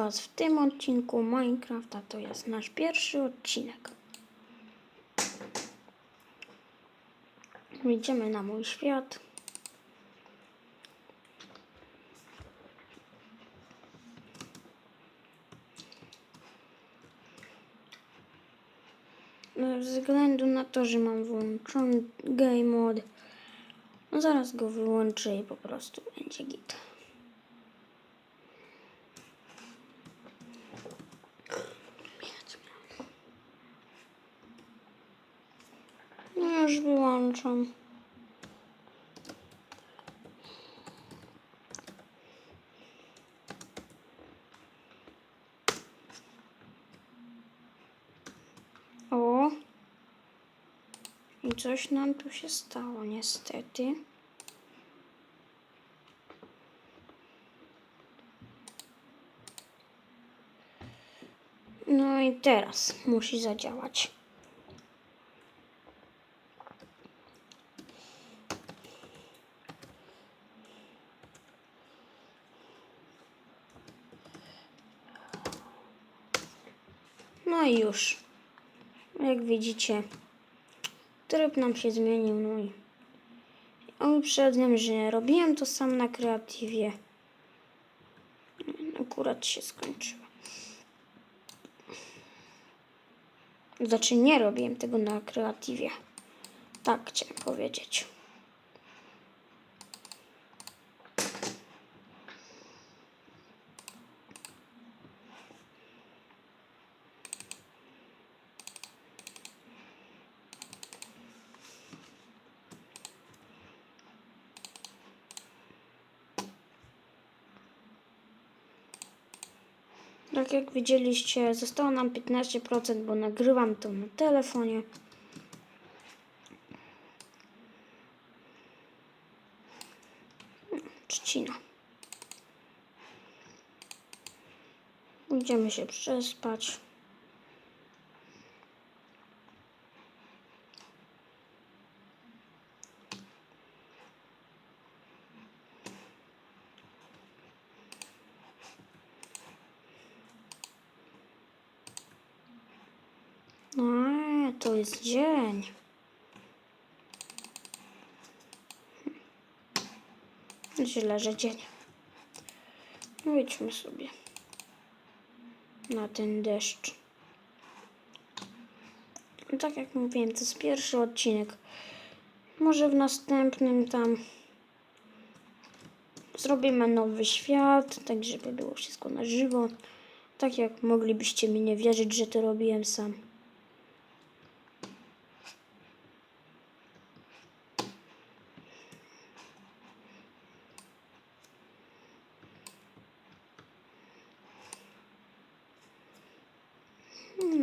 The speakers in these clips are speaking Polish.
Was w tym odcinku Minecrafta to jest nasz pierwszy odcinek. Idziemy na mój świat. Ze względu na to, że mam włączony game mode, no zaraz go wyłączę i po prostu będzie git. Już wyłączam. O. I coś nam tu się stało niestety. No i teraz musi zadziałać. No i już. Jak widzicie, tryb nam się zmienił. No i uprzedzam, że robiłem to sam na kreatywie. Akurat się skończyło. Znaczy nie robiłem tego na kreatywie. Tak chciałem powiedzieć. Tak jak widzieliście, zostało nam 15%, bo nagrywam to na telefonie. Trzcina. Idziemy się przespać. A, to jest dzień. Źle, że dzień. No sobie na ten deszcz. No Tak jak mówiłem, to jest pierwszy odcinek. Może w następnym tam zrobimy nowy świat, tak żeby było wszystko na żywo. Tak jak moglibyście mi nie wierzyć, że to robiłem sam.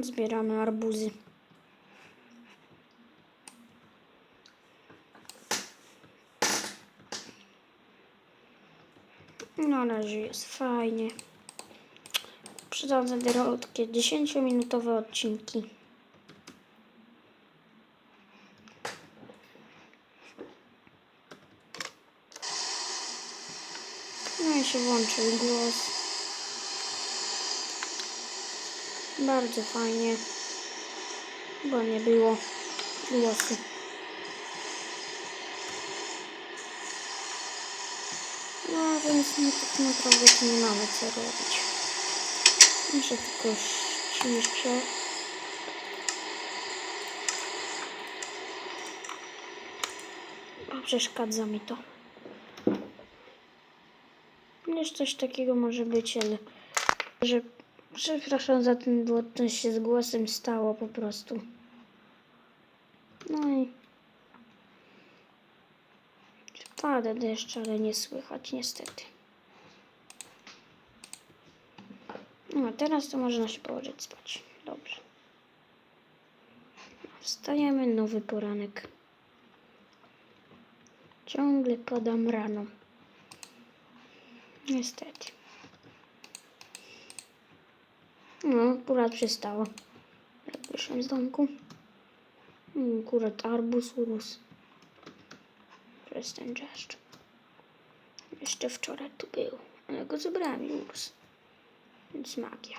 Zbieramy arbuzy. Na razie jest fajnie. Przydadzę krótkie 10-minutowe odcinki. No i się włączył głos. Bardzo fajnie, bo nie było głosu. No więc no, tak naprawdę nie mamy co robić. Muszę tylko ściszę. Przeszkadza mi to. Jeszcze coś takiego może być, ale że przepraszam za ten błąd, to się z głosem stało po prostu. No i pada deszcz, ale nie słychać niestety. No teraz to można się położyć spać. Dobrze. Wstajemy, nowy poranek. Ciągle podam rano. Niestety. No, akurat przystało. Jak wyszłem z domku. Mm, Akurat arbus urósł. Przez ten deszcz. Jeszcze wczoraj tu był, ale go zebrałem i urósł. Więc magia.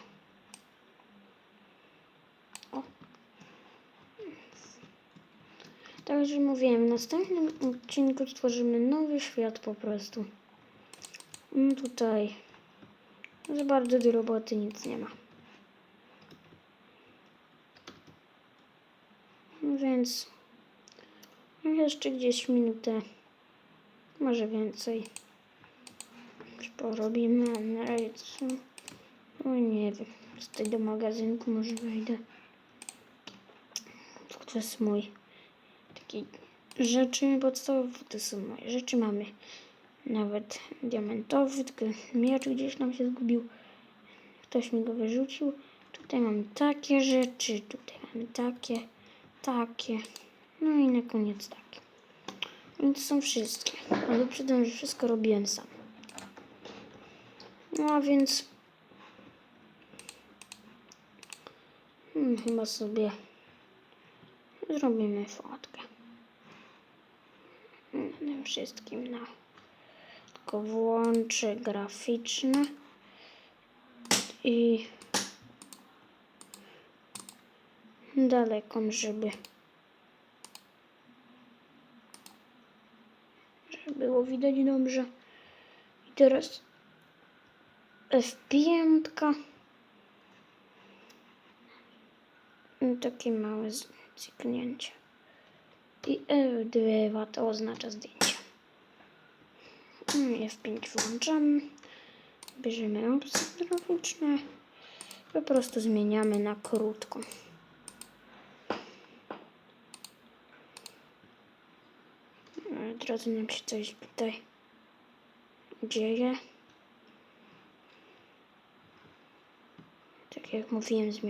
O. Także mówiłem, w następnym odcinku stworzymy nowy świat po prostu. No tutaj za bardzo do roboty nic nie ma. Więc jeszcze gdzieś minutę, może więcej. Porobimy, są... No nie wiem, tutaj do magazynku może wejdę. To jest mój taki rzeczy podstawowe, to są moje rzeczy. Mamy nawet diamentowy, tylko miecz gdzieś nam się zgubił. Ktoś mi go wyrzucił. Tutaj mamy takie rzeczy, tutaj mamy takie, takie. No i na koniec takie. I to są wszystkie. Ale przyznam, że wszystko robiłem sam. No a więc hmm, chyba sobie zrobimy fotkę. Na tym wszystkim na tylko włączę graficzne i daleką, żeby żeby było widać dobrze. I teraz F5. I Takie małe cyknięcie. I F2 to oznacza zdjęcie. I F5 włączamy. Bierzemy opcje graficzne. Po prostu zmieniamy na krótką. Nam się coś tutaj dzieje. Tak jak mówiłem, zmieniłem.